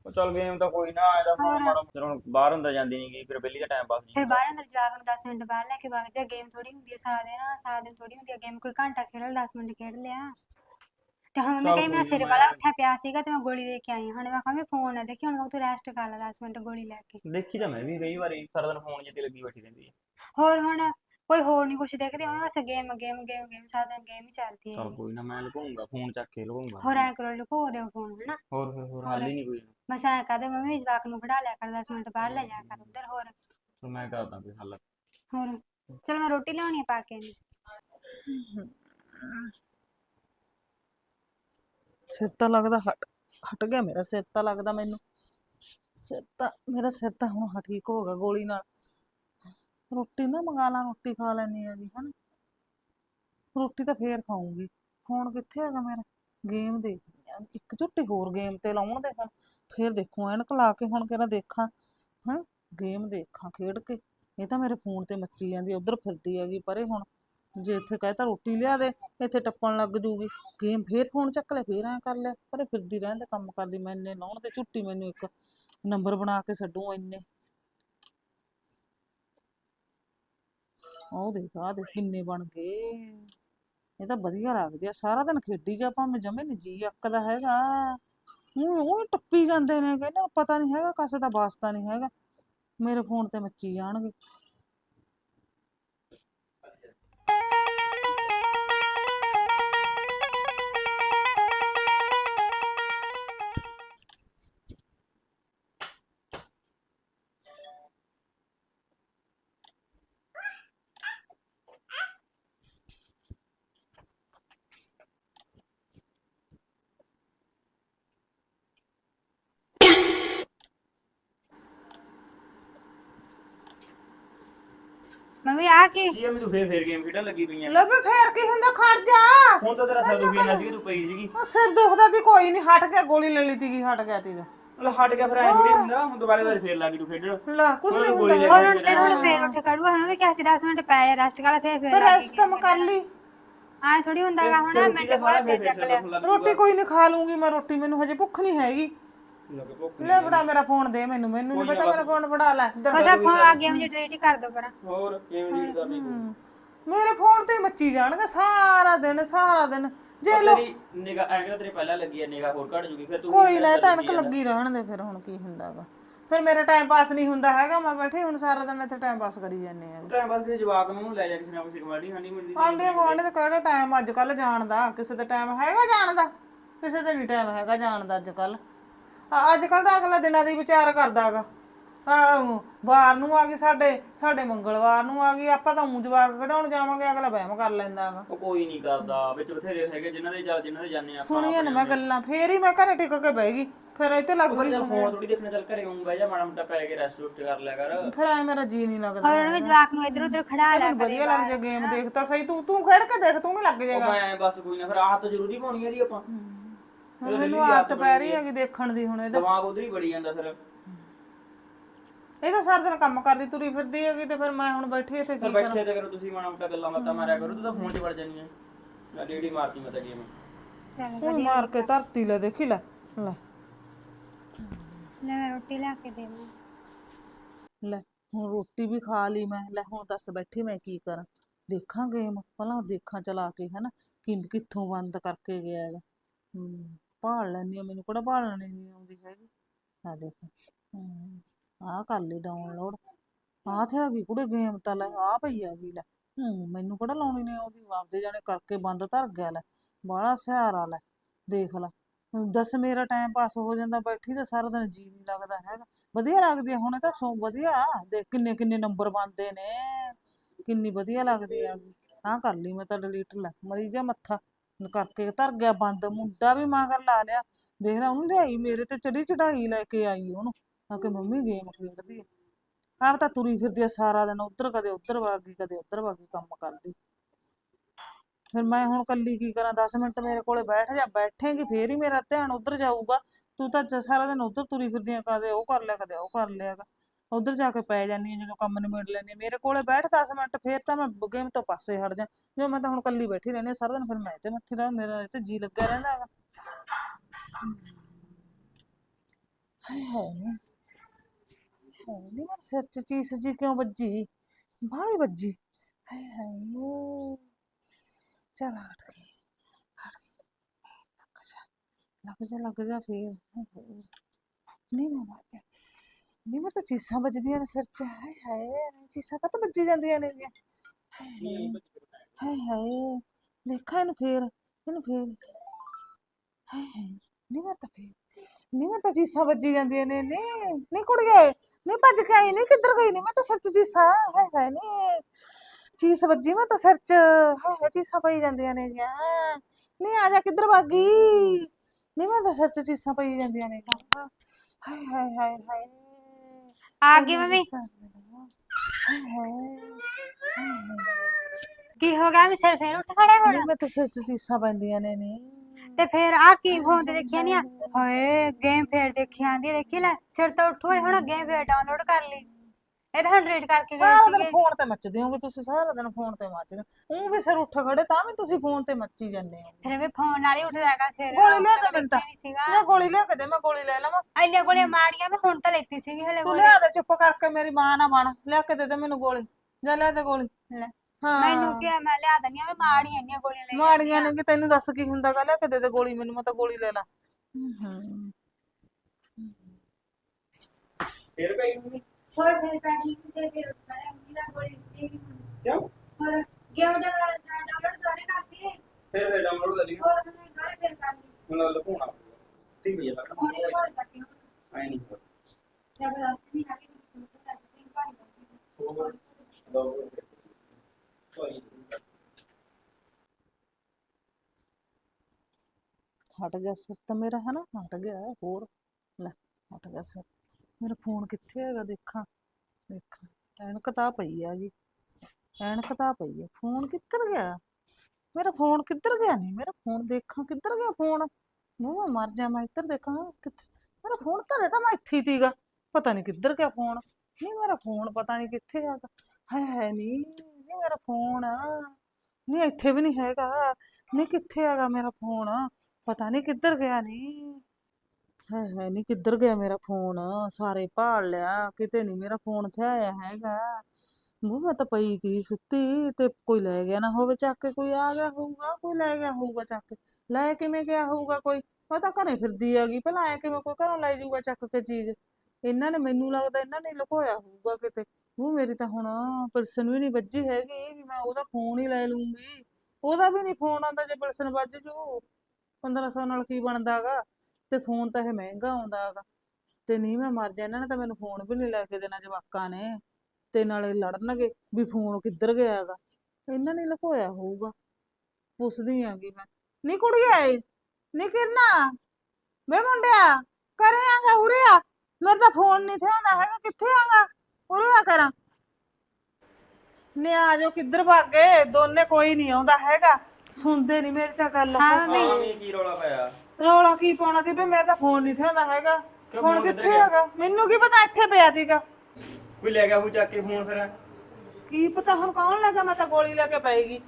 Speaker 3: ਉਹ ਚੱਲ ਗੇਮ ਤਾਂ ਕੋਈ ਨਾ ਆਇਆ ਤਾਂ ਮਾੜਾ ਚਲੋ ਹੁਣ ਬਾਹਰ ਅੰਦਰ ਜਾਂਦੀ ਨਹੀਂ ਗਈ ਫਿਰ ਬੇਲੀ ਦਾ ਟਾਈਮ ਪਾਸ
Speaker 1: ਫਿਰ ਬਾਹਰ ਅੰਦਰ ਜਾ ਕੇ 10 ਮਿੰਟ ਬਾਹਰ ਲੈ ਕੇ ਵਗ ਜਾ ਗੇਮ ਥੋੜੀ ਹੁੰਦੀ ਹੈ ਸਾਰਾ ਦਿਨ। ਸਾਰਾ ਦਿਨ ਥੋੜੀ ਹੁੰਦੀ ਹੈ ਗੇਮ ਕੋਈ ਘੰਟਾ ਖੇਡ ਲਿਆ 10 ਮਿੰਟ ਖੇਡ ਲਿਆ। ਤੇ ਹੁਣ ਮੰਮੀ
Speaker 3: ਚੱਲ
Speaker 1: ਕਹੀ ਮੇਰਾ
Speaker 3: ਕੋਈ
Speaker 1: ਸਿਰ
Speaker 3: ਨੀ,
Speaker 1: ਵਾਲਾ
Speaker 3: ਮੈਂ-
Speaker 1: ਉੱਠਿਆ ਪਿਆ ਸੀਗਾ ਤੇ ਮੈਂ ਗੋਲੀ ਦੇ ਕੇ ਆਈ ਹਾਂ। ਹੁਣ ਮੈਂ ਕਹਾਂ ਮੈਂ ਫੋਨ ਨਾ ਦੇਖੀ ਹੁਣ ਮੈਂ ਤੂੰ ਰੈਸਟ ਕਰ ਲੈ 10 ਮਿੰਟ ਗੋਲੀ ਲੈ ਕੇ।
Speaker 3: ਦੇਖੀ ਤਾਂ ਮੈਂ ਵੀ ਕਈ ਵਾਰੀ ਸਾਰਾ ਦਿਨ ਫੋਨ ਜਿੱਤੇ ਲੱਗੀ ਬੈਠੀ ਰਹਿੰਦੀ ਹੈ
Speaker 1: ਹੋਰ ਹੁਣ ਕੋਈ ਹੋਰ ਨਹੀਂ ਕੁਝ ਦੇਖਦੇ ਮੈਂ ਬਸ ਗੇਮ ਗੇਮ ਗੇਮ ਗੇਮ ਸਾਰਾ ਦਿਨ ਗੇਮ ਹੀ ਚੱਲਦੀ ਹੈ
Speaker 3: ਚੱਲ ਕੋਈ ਨਾ ਮੈਂ ਲਗਾਉਂਗਾ ਫੋਨ ਚੱਕ ਕੇ ਲਗਾਉਂਗਾ
Speaker 1: ਹੋਰ ਐ ਕਰੋ ਲੁਕੋ ਦਿਓ ਫੋਨ ਹਨਾ?
Speaker 3: ਹੋਰ ਫਿਰ ਹੋਰ ਹੱਲ ਹੀ ਨਹੀਂ ਕੋਈ।
Speaker 1: ਬਸ ਐ ਕਹਦੇ ਮੰਮੀ ਜਵਾਕ ਨੂੰ ਖੜਾ ਲਿਆ ਕਰ 10 ਮਿੰਟ ਬਾਹਰ ਲੈ ਜਾ ਕਰ ਉਧਰ ਹੋਰ।
Speaker 3: ਚਲ ਮੈਂ ਕਰਦਾ ਕੋਈ ਹੱਲ।
Speaker 1: ਹੋਰ ਚਲ ਮੈਂ ਰੋਟੀ ਲਿਆਉਣੀ ਆ ਪਾ ਕੇ।
Speaker 2: ਸਿਰ ਤਾਂ ਲੱਗਦਾ ਹਟ ਹਟ ਗਿਆ ਮੇਰਾ ਸਿਰ ਤਾਂ ਲੱਗਦਾ ਮੈਨੂੰ। ਸਿਰ ਤਾਂ, ਮੇਰਾ ਸਿਰ ਤਾਂ ਹੁਣ ਹ- ਠੀਕ ਹੋ ਗਿਆ ਗੋਲੀ ਨਾਲ। ਰੋਟੀ ਨਾ ਮੰਗਾ ਲਾਂ, ਰੋਟੀ ਖਾ ਲੈਣੀ ਆ ਜੀ, ਹਨਾ। ਰੋਟੀ ਤਾਂ ਫੇਰ ਖਾਊਂਗੀ। ਫੋਨ ਕਿੱਥੇ ਹੈਗਾ ਮੇਰਾ? ਗੇਮ ਦੇਖਦੀ ਆ। ਇੱਕ ਝੁੱਟੀ ਹੋਰ ਗੇਮ ਤੇ ਲਾਉਣ ਦੇ ਹੁਣ। ਫੇਰ ਦੇਖੂ, ਐਨਕ ਲਾ ਕੇ ਹੁਣ ਕਿਹੜਾ ਦੇਖਾਂ, ਹਾਂ। ਗੇਮ ਦੇਖਾਂ ਖੇਡ ਕੇ। ਇਹ ਤਾਂ ਮੇਰੇ ਫੋਨ ਤੇ ਮੱਚੀ ਜਾਂਦੀ, ਉਧਰ ਫਿਰਦੀ ਹੈਗੀ ਪਰੇ ਹੁਣ। ਜੇ ਇੱਥੇ ਕਹਤਾ ਰੋਟੀ ਲਿਆ ਦੇ, ਇੱਥੇ ਟੱਪਣ ਲੱਗ ਜੂਗੀ। ਗੇਮ ਫੇਰ ਫੋਨ ਚੱਕ ਲਿਆ, ਫੇਰ ਐ ਕਰ ਲਿਆ। ਪਰ ਫਿਰਦੀ ਰਹਿੰਦੇ, ਕੰਮ ਕਰਦੀ, ਮੈਂ ਲਾਉਣ ਤੇ ਝੁੱਟੀ ਮੈਨੂੰ ਇੱਕ ਨੰਬਰ ਬਣਾ ਕੇ ਛੱਡੂ ਇੰਨੇ। ਉਹ ਦੇਖ ਆ ਦੇਖ ਕਿੰਨੇ ਬਣ ਗਏ। ਇਹ ਤਾਂ ਵਧੀਆ ਲੱਗਦੀ ਆ, ਸਾਰਾ ਦਿਨ ਖੇਡੀ ਜਾ ਭਾਵੇਂ ਜਮੇ ਨੀ ਜੀ ਅੱਕਦਾ ਹੈਗਾ। ਉਹ ਉਹ ਟੱਪੀ ਜਾਂਦੇ ਨੇ, ਕਹਿੰਦਾ ਪਤਾ ਨਹੀਂ ਹੈਗਾ, ਕਿਸੇ ਦਾ ਵਾਸਤਾ ਨਹੀਂ ਹੈਗਾ। ਮੇਰੇ ਫੋਨ ਤੇ ਮੱਚੀ ਜਾਣਗੇ।
Speaker 1: ਮੰਮੀ ਆ ਕੀ?
Speaker 3: ਕੀ ਮੈਨੂੰ ਫੇਰ ਫੇਰ ਗੇਮ ਖੇਡਣ ਲੱਗੀ ਪਈਆਂ
Speaker 2: ਲੱਭੇ ਫੇਰ ਕੀ ਹੁੰਦਾ ਖੜ ਜਾ।
Speaker 3: ਹੁਣ ਤਾਂ ਤੇਰਾ ਸਿਰ ਦੁਖੀ ਜਾਂਦਾ ਸੀ ਤੂੰ ਪਈ ਸੀਗੀ।
Speaker 2: ਉਹ ਸਿਰ ਦੁਖਦਾ ਤੀ ਕੋਈ ਨਹੀਂ ਹਟ ਗਿਆ ਗੋਲੀ ਲੈ ਲਈ ਤੀਗੀ ਹਟ ਗਿਆ ਤੀਗਾ
Speaker 3: ਲੈ ਹਟ ਗਿਆ ਫਿਰ ਐ ਥੋੜੀ ਹੁੰਦਾ ਹੁਣ ਦੁਬਾਰਾ ਵਾਰ ਫੇਰ ਲੱਗੀ ਤੂੰ ਖੇਡਣ।
Speaker 2: ਲੈ ਕੁਛ ਨਹੀਂ ਹੁੰਦਾ।
Speaker 3: ਲੈ
Speaker 1: ਹੋਰ ਹੁਣ ਸਿਰ ਹੁਣ ਫੇਰ ਉੱਠ ਖੜੂਗਾ ਹੁਣ ਵੀ ਕਿਹਾ ਸੀ 10 ਮਿੰਟ ਪੈ ਜਾ ਰੈਸਟ ਕਰ ਲੈ ਫੇਰ ਫੇਰ
Speaker 2: ਰੈਸਟ ਤਾਂ ਮੈਂ ਕਰ ਲਈ।
Speaker 1: ਆ ਥੋੜੀ ਹੁੰਦਾਗਾ ਹੁਣ ਮਿੰਟ ਬਾਅਦ ਫੇਰ ਚੱਕ ਲਿਆ।
Speaker 2: ਰੋਟੀ ਕੋਈ ਨਹੀਂ ਖਾ ਲੂੰਗੀ ਮੈਂ ਰੋਟੀ ਮੈਨੂੰ ਹਜੇ ਭੁੱਖ ਨਹੀਂ ਹੈਗੀ। ਲੈ ਫੜਾ ਮੇਰਾ ਫੋਨ ਦੇ ਮੈਨੂੰ ਮੈਨੂੰ ਨਹੀਂ ਪਤਾ ਮੇਰਾ ਫੋਨ ਫੜਾ ਲੈ ਇੱਧਰ
Speaker 1: ਬਸ ਆਪਾਂ ਆ ਗੇਮ ਜੀ ਡਿਲੀਟ ਕਰ ਦੋ ਪਰ
Speaker 3: ਹੋਰ ਗੇਮ ਰੀਡ ਕਰਨੀ
Speaker 2: ਹਮ, ਮੇਰੇ ਫੋਨ ਤੇ ਮੱਚੀ ਜਾਣਗੇ ਸਾਰਾ ਦਿਨ ਸਾਰਾ ਦਿਨ। ਜੇ ਲੋ
Speaker 3: ਤੇਰੀ ਨਿਗਾ ਐਂ ਤਾਂ ਤੇਰੇ ਪਹਿਲਾਂ ਲੱਗੀ ਆ ਨਿਗਾ ਹੋਰ ਘਟ ਜੂਗੀ ਫਿਰ ਤੂੰ
Speaker 2: ਕੋਈ ਨਾ ਤਣਕ ਲੱਗੀ ਰਹਿਣ ਦੇ ਫਿਰ ਹੁਣ ਕੀ ਹੁੰਦਾਗਾ। ਫਿਰ ਮੇਰਾ ਟਾਈਮ ਪਾਸ ਨਹੀਂ ਹੁੰਦਾ ਹੈਗਾ ਮੈਂ ਬੈਠੇ ਹੁਣ ਸਾਰਾ ਦਿਨ ਇੱਥੇ ਟਾਈਮ ਪਾਸ ਕਰੀ ਜਾਂਦੇ ਆ।
Speaker 3: ਟਾਈਮ ਪਾਸ ਕਿਸੇ ਜਵਾਕ ਨੂੰ ਲੈ ਜਾ ਕਿਸੇ ਨਾ ਕਿਸੇ ਕਮਾਡੀ ਹਣੀ ਮਿਲਦੀ
Speaker 2: ਆਂਡੇ ਗਵਾਂਡੇ ਦਾ ਕਿਹੜਾ ਟਾਈਮ ਅੱਜ ਕੱਲ ਜਾਣ ਦਾ ਕਿਸੇ ਦਾ ਟਾਈਮ ਹੈਗਾ ਜਾਣ ਦਾ ਕਿਸੇ ਦਾ ਨਹੀਂ ਟਾਈਮ ਹੈਗਾ ਜਾਣ ਦਾ ਅੱਜ ਕੱਲ ਅੱਜ ਕੱਲ ਤਾਂ ਅਗਲਾ ਦਿਨਾਂ ਦੀ ਵਿਚਾਰ ਕਰਦਾਗਾ ਆਹੋ ਬਾਹਰ ਨੂੰ ਆ ਗਈ ਸਾਡੇ ਸਾਡੇ ਮੰਗਲਵਾਰ ਨੂੰ ਆ ਗਈ ਆਪਾਂ ਤਾਂ ਊਂ ਜਵਾਕ ਕਢਾਉਣ ਜਾਵਾਂਗੇ ਅਗਲਾ ਵਹਿਮ ਕਰ ਲੈਂਦਾਗਾ
Speaker 3: ਉਹ ਕੋਈ ਨਹੀਂ ਕਰਦਾ ਵਿੱਚ ਬਥੇਰੇ ਹੈਗੇ ਜਿਨ੍ਹਾਂ ਦੇ ਚੱਲ ਜਿਨ੍ਹਾਂ ਦੇ ਜਾਂਦੇ ਆਪਾਂ
Speaker 2: ਸੁਣੀਆਂ ਨੇ ਮੈਂ ਗੱਲਾਂ ਫੇਰ ਹੀ ਮੈਂ ਘਰੇ ਟਿਕ ਕੇ ਬਹਿ ਗਈ ਫਿਰ ਇੱਥੇ ਲੱਗ ਗਈ
Speaker 3: ਜਦ ਫੋਨ ਥੋੜੀ ਦੇਖਣਾ ਚੱਲ ਘਰੇ ਆਉਂ ਬਹਿ ਜਾ ਮਾੜਾ ਮੋਟਾ ਪੈ ਕੇ ਰੈਸਟ ਰੁਸਟ ਕਰ ਲਿਆ ਕਰ।
Speaker 2: ਫਿਰ ਐ ਮੇਰਾ ਜੀ ਨਹੀਂ ਲੱਗਦਾ।
Speaker 1: ਹੋਰ ਉਹਨੇ ਜਵਾਕ ਨੂੰ ਇੱਧਰ ਉੱਧਰ ਖੜਾ ਲਿਆ ਕਰੇ
Speaker 2: ਵਧੀਆ ਲੱਗ ਜਾ ਗੇਮ ਦੇਖਤਾ ਸਹੀ ਤੂੰ ਤੂੰ ਖੇਡ ਕੇ ਦੇਖ ਤੂੰ ਵੀ ਲੱਗ ਜਾਏਗਾ
Speaker 3: ਮੈਂ ਬਸ ਕੋਈ ਨਾ ਫਿਰ ਆਹ ਤਾਂ ਜ਼ਰੂਰੀ ਪਾਉਣੀ ਇਹਦੀ ਆਪਾਂ।
Speaker 2: ਹੁਣ ਮੈਨੂੰ ਆਦਤ ਪੈ ਰਹੀ ਹੈਗੀ ਦੇਖਣ ਦੀ ਹੁਣ ਇਹਦਾ।
Speaker 3: ਦਿਮਾਗ ਉਧਰ ਹੀ ਬੜੀ ਜਾਂਦਾ ਫਿਰ।
Speaker 2: ਇਹ ਤਾਂ ਸਾਰਾ ਦਿਨ ਕੰਮ ਕਰਦੀ ਤੁਰੀ ਫਿਰਦੀ ਹੈਗੀ ਤੇ ਫਿਰ ਮੈਂ ਹੁਣ ਬੈਠੀ ਇੱਥੇ ਕੀ
Speaker 3: ਬੈਠੇ ਤੇ ਕਰੋ ਤੁਸੀਂ ਮਾੜਾ ਮੋਟਾ ਗੱਲਾਂ ਬਾਤਾਂ ਮਾਰਿਆ ਕਰੋ ਤੂੰ ਤਾਂ ਫੋਨ 'ਚ ਵੜ ਜਾਨੀ ਆ ਮੈਂ ਡੇੜੀ ਮਾਰਤੀ ਮੈਂ ਤਾਂ ਗੇਮ
Speaker 2: ਹੁਣ ਮਾਰ ਕੇ ਧਰਤੀ ਲੈ ਦੇਖੀ ਲੈ ਲੈ।
Speaker 1: ਲੈ ਮੈਂ ਰੋਟੀ ਲਿਆ ਕੇ ਦੇਵਾਂ
Speaker 2: ਲੈ ਹੁਣ ਰੋਟੀ ਵੀ ਖਾ ਲਈ ਮੈਂ। ਲੈ ਹੁਣ ਦੱਸ ਬੈਠੀ ਮੈਂ ਕੀ ਕਰਾਂ? ਦੇਖਾਂ ਗੇਮ ਪਹਿਲਾਂ ਦੇਖਾਂ ਚਲਾ ਕੇ ਹਨਾ ਕਿ ਕਿੱਥੋਂ ਬੰਦ ਕਰਕੇ ਗਿਆ ਹੈਗਾ। ਹੂੰ। ਭਾਲ ਲੈਂਦੀ ਆ ਮੈਨੂੰ ਕਿਹੜਾ ਭਾਲਣੀ ਨਹੀਂ ਆਉਂਦੀ ਹੈਗੀ। ਆ ਦੇਖ ਆਹ ਕਰ ਲਈ ਡਾਊਨਲੋਡ ਆਹ ਤੇ ਆ ਗਈ ਕੁੜੇ ਗੇਮ ਤਾਂ ਲੈ, ਆਹ ਪਈ ਆ ਗਈ ਲੈ। ਹੂੰ ਮੈਨੂੰ ਕਿਹੜਾ ਲਾਉਣੀ ਨਹੀਂ ਆਉਂਦੀ, ਆਪਦੇ ਜਾਣੇ ਕਰਕੇ ਬੰਦ ਧਰ ਗਿਆ, ਲੈ। ਬਾਹਲਾ ਸਹਾਰਾ ਲੈ। ਦੇਖ ਲੈ ਦੱਸ ਮੇਰਾ ਟਾਈਮ ਪਾਸ ਹੋ ਜਾਂਦਾ, ਬੈਠੀ ਤਾਂ ਸਾਰਾ ਦਿਨ ਜੀ ਨਹੀਂ ਲੱਗਦਾ ਹੈਗਾ। ਵਧੀਆ ਲੱਗਦੀ ਆ, ਹੁਣ ਇਹ ਤਾਂ ਸੋ, ਵਧੀਆ। ਦੇਖ ਕਿੰਨੇ ਕਿੰਨੇ ਨੰਬਰ ਬਣਦੇ ਨੇ। ਕਿੰਨੀ ਵਧੀਆ ਲੱਗਦੀ ਆ। ਆਹ ਕਰ ਲਈ ਮੈਂ ਤਾਂ ਡਿਲੀਟ ਲੈ। ਮਰੀ ਜਾ ਮੱਥਾ। ਕਰਕੇ ਧਰ ਗਿਆ ਬੰਦ, ਮੁੰਡਾ ਵੀ ਮਗਰ ਲਾ ਲਿਆ। ਦੇਖ ਲੈ ਉਹਨੂੰ ਲਿਆਈ, ਮੇਰੇ ਤੇ ਚੜੀ ਚੜਾਈ ਲੈ ਕੇ ਆਈ ਉਹਨੂੰ। ਆ ਕੇ ਮੰਮੀ ਗੇਮ ਖੇਡਦੀ ਆ। ਆਪ ਤਾਂ ਤੁਰੀ ਫਿਰਦੀ ਆ ਸਾਰਾ ਦਿਨ, ਉੱਧਰ ਕਦੇ ਉੱਧਰ ਵਾਗੀ ਕਦੇ ਉੱਧਰ ਵਾਗੀ ਕੰਮ ਕਰਦੀ। ਫਿਰ ਮੈਂ ਹੁਣ ਕੱਲੀ ਕੀ ਕਰਾਂ 10 ਮਿੰਟ ਮੇਰੇ ਕੋਲੇ ਬੈਠ ਜਾ, ਬੈਠੇਂਗੀ, ਫੇਰ ਹੀ ਮੇਰਾ ਧਿਆਨ ਉੱਧਰ ਜਾਊਗਾ। ਤੂੰ ਤਾਂ ਸਾਰਾ ਦਿਨ ਉੱਧਰ ਤੁਰੀ ਫਿਰਦੀ ਆ, ਕਦੇ ਉਹ ਕਰ ਲਿਆ, ਕਦੇ ਉਹ ਕਰ ਲਿਆ ਗਾ। ਉਧਰ ਜਾ ਕੇ ਪੈ ਜਾਂਦੀ ਆ ਜਦੋਂ ਕੰਮ ਨਿਬੇੜ ਲੈਂਦੀ ਆ ਮੇਰੇ ਕੋਲੇ ਬੈਠ 10 ਮਿੰਟ, ਫੇਰ ਤਾਂ ਮੈਂ ਗੇਮ ਤੋਂ ਪਾਸੇ ਹਟ ਜਾ। ਜੋ ਮੈਂ ਤਾਂ ਹੁਣ ਕੱਲੀ ਬੈਠੀ ਰਹਿੰਦੀ ਆ ਸਾਰਾ ਦਿਨ ਫਿਰ ਮੈਂ ਤੇ ਮੱਥੇ ਲਾ, ਮੇਰਾ ਤੇ ਜੀ ਲੱਗਿਆ ਰਹਿੰਦਾ ਹੈਗਾ। ਹਾਏ ਹਾਏ ਨੀ ਹਾਏ ਨੀ, ਮੇਰੇ ਸਿਰ 'ਚ ਚੀਸ ਜੀ ਕਿਉਂ ਵੱਜੀ? ਬਾਹਲੀ ਵੱਜੀ। ਹਾਏ ਹਾਏ ਨੀ। ਚੱਲ ਹਟ ਗਈ ਹਟ ਗਈ। ਲੱਗ ਜਾ ਲੱਗ ਜਾ ਲੱਗ ਜਾ ਫੇਰ। ਹਾਏ ਹਾਏ। ਨਹੀਂ ਮੈਂ ਮਰ ਜਾ। ਨਹੀਂ ਮੇਰੇ ਤਾਂ ਚੀਸਾਂ ਵੱਜਦੀਆਂ ਨੇ ਸਿਰ 'ਚ। ਹਾਏ ਹਾਏ ਚੀਸਾਂ ਕਾ ਵੱਜੀ ਜਾਂਦੀਆਂ ਨੇ ਗੀਆਂ। ਹਾਏ ਹਾਏ ਦੇਖਾ ਇਹਨੂੰ ਫੇਰ ਇਹਨੂੰ ਫੇਰ। ਹਾਏ ਹਾਏ ਨਹੀਂ ਮੈਂ ਤਾਂ ਫੇਰ ਨਹੀਂ ਮੈਂ ਤਾਂ ਚੀਸਾਂ ਵੱਜੀ ਜਾਂਦੀਆਂ ਨੇ ਨਹੀਂ ਨਹੀਂ ਕੁੜੀਏ ਨਹੀਂ ਭੱਜ ਕੇ ਆਈ ਨਹੀਂ ਕਿੱਧਰ ਗਈ ਨਹੀਂ ਮੈਂ ਤਾਂ ਸਿਰ 'ਚ ਚੀਸਾਂ ਹਾਏ ਹਾਏ ਨਹੀਂ। ਚੀਸ ਵੱਜੀ ਮੈਂ ਤਾਂ ਸਿਰ 'ਚ ਹਾਏ ਹਾਏ ਚੀਸਾਂ ਪਈ ਜਾਂਦੀਆਂ ਨੇ ਗੀਆਂ ਨਹੀਂ ਆ ਜਾ ਕਿੱਧਰ ਭਾਗੀ ਨਹੀਂ ਮੈਂ ਤਾਂ ਸਿਰ 'ਚ ਚੀਸਾਂ ਪਈ ਜਾਂਦੀਆਂ ਨੇ। ਹਾਏ ਹਾਏ ਹਾਏ ਹਾਏ।
Speaker 1: ਆ ਗਈ ਮੰਮੀ। ਕੀ ਹੋ ਗਿਆ? ਵੀ ਸਿਰ ਫੇਰ ਉੱਠ ਖੜਾ ਹੁਣ?
Speaker 2: ਮੈਂ ਤਾਂ ਸਿਰ 'ਚ ਪੈਂਦੀਆਂ ਨੇ ਨਹੀਂ
Speaker 1: ਤੇ ਫੇਰ ਆ ਕੀ ਫੋਨ ਤੇ ਦੇਖਿਆ ਨਹੀਂ ਹਾਏ ਗੇਮ ਫੇਰ ਦੇਖੀ ਆਂਦੀ ਦੇਖੀ ਲੈ ਸਿਰ ਤੋਂ ਉੱਠ ਹੋਏ ਹੁਣ ਗੇਮ ਫੇਰ ਡਾਊਨਲੋਡ ਕਰ ਲਈ। ਇਹ ਤਾਂ ਹੁਣ ਰੀਡ ਕਰਕੇ ਗਏ
Speaker 2: ਸਾਰਾ ਦਿਨ
Speaker 1: ਸੀਗੇ।
Speaker 2: ਫੋਨ ਤੇ ਮੱਚਦੇ ਹੋਗੇ ਤੁਸੀਂ ਸਾਰਾ ਦਿਨ ਫੋਨ ਤੇ ਮੱਚਦੇ ਉਹ ਵੀ ਸਿਰ ਉੱਠ ਖੜੇ ਤਾਂ ਵੀ ਤੁਸੀਂ ਫੋਨ ਤੇ ਮੱਚੀ ਜਾਂਦੇ ਹੋ।
Speaker 1: ਫਿਰ ਵੀ ਫੋਨ ਨਾਲ ਹੀ ਉੱਠਦਾ ਹੈਗਾ ਸਿਰ।
Speaker 2: ਗੋਲੀ ਲਿਆ
Speaker 1: ਤਾਂ
Speaker 2: ਦੇ ਮੈਨੂੰ ਤਾਂ
Speaker 1: ਸੀਗਾ।
Speaker 2: ਮੈਂ ਗੋਲੀ ਲਿਆ ਕੇ ਦੇ ਮੈਂ ਗੋਲੀ ਲੈ ਲਵਾਂ।
Speaker 1: ਐਲੀਆਂ ਗੋਲੀਆਂ ਮਾਰੀਆਂ ਮੈਂ ਹੁਣ ਤਾਂ ਲੈਤੀ ਸੀਗੀ ਹਲੇ
Speaker 2: ਤੂੰ ਲਿਆ ਦੇ ਚੁੱਪ ਕਰਕੇ ਮੇਰੀ ਮਾਂ ਨਾ ਬਣ। ਲਿਆ ਕੇ ਦੇ ਦੇ ਮੈਨੂੰ ਗੋਲੀ। ਜਾ ਲਿਆ ਦੇ ਗੋਲੀ।
Speaker 1: ਲੈ।
Speaker 2: ਹਾਂ।
Speaker 1: ਮੈਨੂੰ ਕੀ ਮੈਂ ਲਿਆ ਦਨੀ ਆ ਮੈਂ ਮਾੜੀ ਇੰਨੀਆਂ ਗੋਲੀਆਂ ਲੈ
Speaker 2: ਮਾੜੀਆਂ ਨੇ ਕਿ ਤੈਨੂੰ ਦੱਸ ਕੀ ਹੁੰਦਾ ਗਾ। ਲਿਆ ਕੇ ਦੇ ਦੇ ਗੋਲੀ ਮੈਨੂੰ ਮੈਂ ਤਾਂ ਗੋਲੀ ਲੈ ਲਾ। ਹੂੰ
Speaker 3: ਫੇਰ ਪਈ ਮੰਮੀ
Speaker 1: ਹੋਰ ਫਿਰ ਪੈਣੀ ਕਿਸੇ ਫਿਰ ਉੱਠਣਾ ਮੰਮੀ ਦਾ ਗੋਲੀ ਇਹ ਨਹੀਂ ਹੁੰਦੀ।
Speaker 3: ਕਿਉਂ?
Speaker 1: ਹੋਰ ਗੇਮ ਡਾਊਨਲੋਡ ਕਰੇ ਕਰਦੀ ਹੈ
Speaker 3: ਫੇਰ ਫੇਰ ਡਾਊਨਲੋਡ ਕਰ ਲਈ।
Speaker 1: ਹੋਰ ਹੁਣ ਦੋਰੇ ਫਿਰ ਕਰਦੀ
Speaker 3: ਹੁਣ ਲਪਾਉਣਾ ਠੀਕ ਹੈ ਯਾਰ
Speaker 1: ਹੁਣ ਇਹ ਕੋਲ ਕਰਦੀ ਹਾਂ
Speaker 3: ਆਈ ਨਹੀਂ
Speaker 1: ਜਦ ਦੱਸ ਨਹੀਂ ਆ ਕਿ ਤੂੰ ਤਾਂ ਨਹੀਂ ਪਾਈ
Speaker 2: ਹਟ ਗਿਆ ਸਿਰ ਤਾਂ ਮੇਰਾ ਹੈ ਨਾ ਹਟ ਗਿਆ ਹੋਰ। ਲੈ ਹਟ ਗਿਆ ਸਿਰ। ਮੇਰਾ ਫੋਨ ਕਿੱਥੇ ਹੈਗਾ? ਦੇਖਾਂ। ਦੇਖਾਂ। ਐਨਕ ਤਾਂ ਪਈ ਆ ਜੀ। ਐਨਕ ਤਾਂ ਪਈ ਆ। ਫੋਨ ਕਿੱਧਰ ਗਿਆ? ਮੇਰਾ ਫੋਨ ਕਿੱਧਰ ਗਿਆ ਨਹੀਂ ਮੇਰਾ ਫੋਨ ਦੇਖਾਂ ਕਿੱਧਰ ਗਿਆ ਫੋਨ? ਮੂੰਹ ਮਰ ਜਾ, ਮੈਂ ਇੱਧਰ ਦੇਖਾਂ। ਕਿੱਥੇ? ਮੇਰਾ ਫੋਨ ਧਰੇ ਤਾਂ ਮੈਂ ਇੱਥੇ ਸੀਗਾ। ਪਤਾ ਨਹੀਂ ਕਿੱਧਰ ਗਿਆ ਫੋਨ। ਨਹੀਂ ਮੇਰਾ ਫੋਨ ਪਤਾ ਨਹੀਂ ਕਿੱਥੇ ਹੈਗਾ ਹਾਏ ਹੈ ਨਹੀਂ ਨਹੀਂ ਮੇਰਾ ਫੋਨ। ਨਹੀਂ ਇੱਥੇ ਵੀ ਨਹੀਂ ਹੈਗਾ। ਨਹੀਂ ਕਿੱਥੇ ਹੈਗਾ ਮੇਰਾ ਫੋਨ? ਪਤਾ ਨਹੀਂ ਕਿੱਧਰ ਗਿਆ ਨਹੀਂ ਹਾਏ ਹਾਏ ਨਹੀਂ ਕਿੱਧਰ ਗਿਆ ਮੇਰਾ ਫੋਨ? ਸਾਰੇ ਭਾਲ ਲਿਆ, ਕਿਤੇ ਨਹੀਂ ਮੇਰਾ ਫੋਨ ਤੇ ਹੈਗਾ। ਮੂੰਹ ਮੈਂ ਤਾਂ ਪਈ ਤੀ ਸੁੱਤੀ ਤੇ ਕੋਈ ਲੈ ਗਿਆ ਨਾ ਹੋਵੇ ਚੱਕ ਕੇ, ਕੋਈ ਆ ਗਿਆ ਹੋਊਗਾ, ਕੋਈ ਲੈ ਗਿਆ ਹੋਊਗਾ ਚੱਕ ਕੇ। ਲੈ ਕਿਵੇਂ ਗਿਆ ਹੋਊਗਾ ਕੋਈ? ਉਹ ਤਾਂ ਘਰੇ ਫਿਰਦੀ ਹੈਗੀ, ਭਲਾ ਐ ਕਿਵੇਂ ਕੋਈ ਘਰੋਂ ਲੈ ਜਾਊਗਾ ਚੱਕ ਕੇ ਚੀਜ਼? ਇਹਨਾਂ ਨੇ ਮੈਨੂੰ ਲੱਗਦਾ ਇਹਨਾਂ ਨੇ ਲੁਕੋਇਆ ਹੋਊਗਾ ਕਿਤੇ। ਉਹ ਮੇਰੀ ਤਾਂ ਹੁਣ ਪਰਸਨ ਵੀ ਨਹੀਂ ਵੱਜੀ ਹੈਗੀ ਵੀ ਮੈਂ ਉਹਦਾ ਫੋਨ ਹੀ ਲੈ ਲੂੰਗੀ ਉਹਦਾ ਵੀ ਨਹੀਂ ਫੋਨ ਆਉਂਦਾ ਜੇ ਪਰਸਨ ਵੱਜ ਜੂ। 1500 ਨਾਲ ਕੀ ਬਣਦਾਗਾ? ਤੇ ਫੋਨ ਤਾਂ ਇਹ ਮਹਿੰਗਾ ਆਉਂਦਾਗਾ ਤੇ ਨਹੀਂ ਮੈਂ ਮਰ ਜਾ ਇਹਨਾਂ ਨੇ ਤਾਂ ਮੈਨੂੰ ਫੋਨ ਵੀ ਨਹੀਂ ਲੈ ਕੇ ਦੇਣਾ ਜਵਾਕਾਂ ਨੇ। ਤੇ ਨਾਲੇ ਲੜਨਗੇ ਵੀ ਫੋਨ ਕਿੱਧਰ ਗਿਆ ਹੈਗਾ ਇਹਨਾਂ ਨੇ ਲੁਕੋਇਆ ਹੋਊਗਾ। ਪੁੱਛਦੀ ਆਂਗੀ ਮੈਂ। ਨੀ ਕੁੜੀਏ ਨੀ ਕਿਰਨਾ। ਵੇ ਮੁੰਡਿਆ ਕਰੇ ਆਂਗਾ ਉਰੇ ਆ। ਮੇਰਾ ਤਾਂ ਫੋਨ ਨਹੀਂ ਥੇ ਆਉਂਦਾ ਹੈਗਾ ਕਿੱਥੇ ਆਂਗਾ? ਉਰੇ ਆ ਕਰਾਂ। ਨੇ ਆ ਜਾਓ ਕਿੱਧਰ ਭਾਗੇ ਦੋਨੇ ਕੋਈ ਨਹੀਂ ਆਉਂਦਾ ਹੈਗਾ। ਸੁਣਦੇ ਨਹੀਂ ਮੇਰੀ ਤਾਂ ਗੱਲ।
Speaker 1: ਹਾਂ
Speaker 3: ਕੀ ਰੌਲਾ ਪਾਇਆ।
Speaker 2: ਰੌਲਾ ਕੀ ਪਾਉਣਾ ਤੀ ਵੀ ਮੇਰਾ ਤਾਂ ਫੋਨ ਨਹੀਂ ਥੇ ਆਉਂਦਾ ਹੈਗਾ।
Speaker 3: ਕਿਉਂ
Speaker 2: ਫੋਨ
Speaker 3: ਕਿੱਧਰ
Speaker 2: ਕਿੱਥੇ
Speaker 3: ਗਿਆ?
Speaker 2: ਹੈਗਾ? ਮੈਨੂੰ ਕੀ ਪਤਾ ਇੱਥੇ ਪਿਆ ਤੀਗਾ
Speaker 3: ਕੋਈ ਲੈ ਗਿਆ ਹੂ ਚੱਕ ਕੇ ਫੋਨ ਫਿਰ?
Speaker 2: ਕੀ ਪਤਾ ਹੁਣ ਕੌਣ ਲੱਗਾ ਮੈਂ ਤਾਂ ਗੋਲੀ ਲੈ ਕੇ ਪਏਗੀ।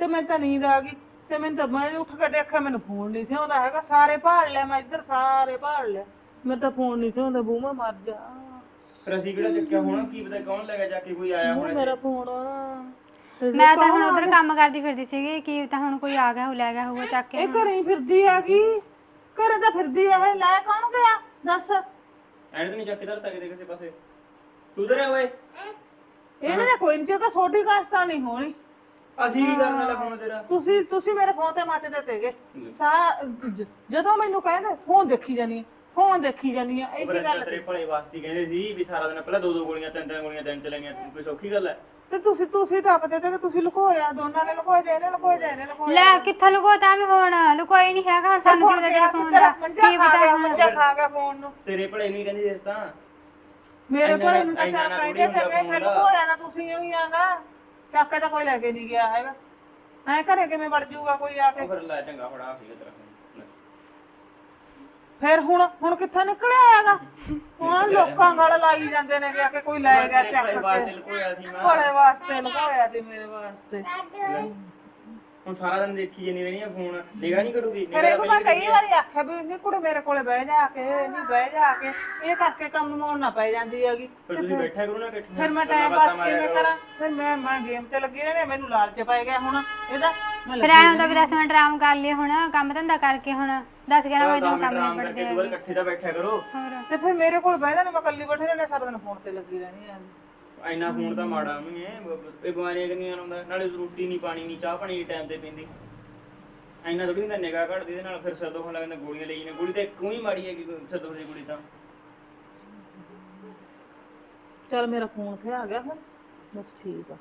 Speaker 2: ਤੇ ਮੈਨੂੰ ਤਾਂ ਨੀਂਦ ਆ ਗਈ। ਤੇ ਮੈਨੂੰ ਤਾਂ ਮੈਂ ਉੱਠ ਕੇ ਦੇਖਿਆ ਮੈਨੂੰ ਫੋਨ ਨਹੀਂ ਥੇ ਆਉਂਦਾ ਹੈਗਾ। ਸਾਰੇ ਭਾਲ ਲਿਆ ਮੈਂ ਇੱਧਰ ਸਾਰੇ ਭਾਲ ਲਿਆ। ਮੇਰੇ ਤਾਂ ਫੋਨ ਨਹੀਂ ਥੇ ਆਉਂਦਾ ਬੂ ਮੈਂ ਮਰ ਜਾ।
Speaker 3: ਫਿਰ ਅਸੀਂ ਕਿਹੜਾ ਚੱਕਿਆ ਹੋਣਾ? ਕੀ ਪਤਾ ਕੌਣ ਲੈ ਗਿਆ ਜਾ ਕੇ ਕੋਈ ਆਇਆ
Speaker 2: ਬੂ
Speaker 3: ਹੋਣਾ
Speaker 2: ਮੇਰਾ ਫੋਨ
Speaker 1: ਮੈਂ ਤਾਂ ਹੁਣ ਉਧਰ ਕੰਮ ਕਰਦੀ ਫਿਰਦੀ ਸੀਗੀ ਕਿ ਤਾਂ ਹੁਣ ਕੋਈ ਆ ਗਿਆ ਹੋ ਲੈ ਗਿਆ ਹੋਊਗਾ ਚੱਕ ਕੇ
Speaker 2: ਇਹ ਘਰੇ ਹੀ ਫਿਰਦੀ ਹੈਗੀ। ਘਰੇ ਤਾਂ ਫਿਰਦੀ ਆ ਇਹ। ਲੈ ਕੌਣ ਗਿਆ? ਦੱਸ।
Speaker 3: ਐਂ ਤਾਂ ਨਹੀਂ ਚੱਕ ਕੇ ਧਰਤਾ ਕਿਤੇ ਕਿਸੇ ਪਾਸੇ। ਤੂੰ ਉਧਰ ਆ ਓਏ।
Speaker 2: ਇਹਨੇ ਤਾਂ ਕੋਈ ਨਹੀਂ ਚੱਕਾ ਛੋਟੀ ਕਾਸਤਾ ਨਹੀਂ ਹੋਣੀ।
Speaker 3: ਅਸੀਂ ਕੀ ਕਰਨ ਵਾਲਾ ਫੋਨ ਤੇਰਾ?
Speaker 2: ਤੁਸੀਂ ਤੁਸੀਂ ਮੇਰੇ ਫੋਨ ਤੇ ਮੱਚਦੇ ਤੇਗੇ। ਸਾ ਜ- ਜਦੋਂ ਮੈਨੂੰ ਕਹਿੰਦੇ ਫੋਨ ਦੇਖੀ ਜਾਨੀ ਫੋਨ ਦੇਖੀ ਜਾਨੀ ਆ ਇਹ ਕੀ ਗੱਲ
Speaker 3: ਤੇਰੇ ਭਲੇ ਵਾਸਤੇ ਕਹਿੰਦੇ ਸੀ ਵੀ ਸਾਰਾ ਦਿਨ ਪਹਿਲਾਂ ਦੋ ਦੋ ਗੋਲੀਆਂ ਤਿੰਨ ਤਿੰਨ ਗੋਲੀਆਂ ਦਿਨ ਚ ਲੈਣੀਆਂ ਕੋਈ ਸੌਖੀ ਗੱਲ ਹੈ?
Speaker 2: ਤੇ ਤੁਸੀਂ ਤੁਸੀਂ ਟੱਪਦੇ ਤੇ ਕਿ ਤੁਸੀਂ ਲੁਕੋਇਆ ਦੋਨਾਂ ਨੇ ਲੁਕੋਇਆ ਜੇ ਇਹਨੇ ਲੁਕੋਇਆ ਜੇ ਇਹਨੇ ਲੁਕੋਇਆ।
Speaker 1: ਲੈ ਕਿੱਥੋਂ ਲੁਕੋਤਾ ਮੈਂ ਹੁਣ ਲੁਕੋਈ ਨਹੀਂ ਹੈਗਾ ਹੁਣ ਸਾਨੂੰ ਕੀ ਪਤਾ ਫੋਨ ਦਾ? ਕੀ
Speaker 2: ਖਾ ਗਿਆ
Speaker 1: ਹੁਣ?
Speaker 2: ਮੰਜਾ ਖਾ ਗਿਆ ਫੋਨ ਨੂੰ।
Speaker 3: ਤੇਰੇ ਭਲੇ ਨੂੰ ਹੀ ਕਹਿੰਦੇ ਸੀ ਇਸ ਤਾਂ
Speaker 2: ਮੇਰੇ ਕੋਲ
Speaker 3: ਨਾ-
Speaker 2: ਨੂੰ ਤਾਂ ਚੱਲ
Speaker 3: ਨਾ
Speaker 2: ਕਹਿੰਦੇ ਤੇ ਫਿਰ
Speaker 3: ਦਾ।
Speaker 2: ਲੁਕੋਇਆ ਤਾਂ ਤੁਸੀਂ ਹੀ ਆਗਾ। ਚੱਕ ਤਾਂ ਕੋਈ ਲੈ ਕੇ ਨਹੀਂ ਗਿਆ ਹੈਗਾ। ਐ ਘਰੇ ਕਿਵੇਂ ਵੜ ਜਾਊਗਾ ਕੋਈ ਆ ਕੇ?
Speaker 3: ਫਿਰ ਲੈ ਚੰਗਾ ਫੜਾ ਸੀਗਾ ਤੇਰਾ।
Speaker 2: ਫਿਰ ਹੁਣ ਹੁਣ ਕਿੱਥੇ ਨਿਕਲਿਆ ਹੈਗਾ? ਹੁਣ ਲੋਕਾਂ ਗਲ ਲਾਈ ਜਾਂਦੇ ਨੇ ਕਿ ਕੋਈ ਲੈ ਗਿਆ ਚੱਕ ਕੇ। ਕੋਲੇ ਵਾਸਤੇ ਲਗਾਇਆ ਤੇ ਮੇਰੇ ਵਾਸਤੇ।
Speaker 3: ਹੁਣ ਸਾਰਾ ਦਿਨ ਦੇਖੀ ਜਾਨੀ ਰਹਿਣੀ ਆ ਫੋਨ ਨਿਗਾਹ ਨਹੀਂ ਕਰੂਗੀ
Speaker 2: ਫਿਰ ਇਹਨੂੰ ਮੈਂ ਕਈ ਵਾਰੀ ਆਖਿਆ ਵੀ ਨਹੀਂ ਕੁੜੇ ਮੇਰੇ ਕੋਲੇ ਬਹਿ ਜਾ ਕੇ ਨਹੀਂ ਬਹਿ ਜਾ ਕੇ ਇਹ ਕਰਕੇ ਕੰਮ ਮੋੜ ਨਾ ਪੈ ਜਾਂਦੀ ਹੈਗੀ।
Speaker 3: ਫਿਰ ਤੁਸੀਂ ਬੈਠਿਆ ਕਰੋ ਨਾ ਇਕੱਠੇ
Speaker 2: ਫਿਰ ਮੈਂ ਟਾਈਮ ਪਾਸ ਕਿਵੇਂ ਕਰਾਂ। ਫਿਰ ਮੈਂ ਮੈਂ ਗੇਮ ਤੇ ਲੱਗੀ ਰਹਿਣੀ ਮੈਨੂੰ ਲਾਲਚ ਪੈ ਗਿਆ ਹੁਣ ਇਹਦਾ
Speaker 1: ਫਿਰ ਐਂ ਹੁੰਦਾ ਵੀ 10 ਮਿੰਟ ਆਰਾਮ ਕਰ ਲਈਏ ਹੁਣ ਕੰਮ ਧੰਦਾ ਕਰਕੇ ਹੁਣ 10 11 ਵਜੇ ਨੂੰ ਕੰਮ ਨਿਬੜਦੇ ਆ
Speaker 3: ਦੂਰ ਇਕੱਠੇ ਤਾਂ ਬੈਠਿਆ ਕਰੋ।
Speaker 1: ਹੋਰ।
Speaker 2: ਤੇ ਫਿਰ ਮੇਰੇ ਕੋਲ ਬਹਿ ਜਾਣਾ ਮੈਂ ਇਕੱਲੀ ਬੈਠੀ ਰਹਿਣੀ ਸਾਰਾ ਦਿਨ ਫੋਨ ਤੇ ਲੱਗੀ ਰਹਿਣੀ ਆ।
Speaker 3: ਇੰਨਾ ਫੋਨ ਤਾਂ ਮਾੜਾ ਨਹੀਂ ਹੈ ਬ- ਇਹ ਬਿਮਾਰੀਆਂ ਕਿੰਨੀਆਂ ਹੁੰਦਾ ਨਾਲੇ ਰੋਟੀ ਨਹੀਂ ਪਾਣੀ ਨਹੀਂ ਚਾਹ ਪਾਣੀ ਟਾਈਮ ਤੇ ਪੀਂਦੀ। ਇੰਨਾ ਥੋੜੀ ਹੁੰਦਾ ਨਿਗਾਹ ਘਟਦੀ ਇਹਦੇ ਨਾਲ ਫਿਰ ਸਿਰ ਦੁਖਣ ਲੱਗ ਜਾਂਦਾ ਗੋਲੀਆਂ ਲਈ ਜਾਂਦੇ ਗੋਲੀ ਤਾਂ ਇੱਕੋ ਹੀ ਮਾੜੀ ਹੈ ਕਿ ਸਿਰ ਦੁਖ ਦੀ ਗੋਲੀ ਤਾਂ।
Speaker 2: ਚਲ ਮੇਰਾ ਫੋਨ ਤੇ ਆ ਗਿਆ ਹੁਣ ਬਸ ਠੀਕ ਆ।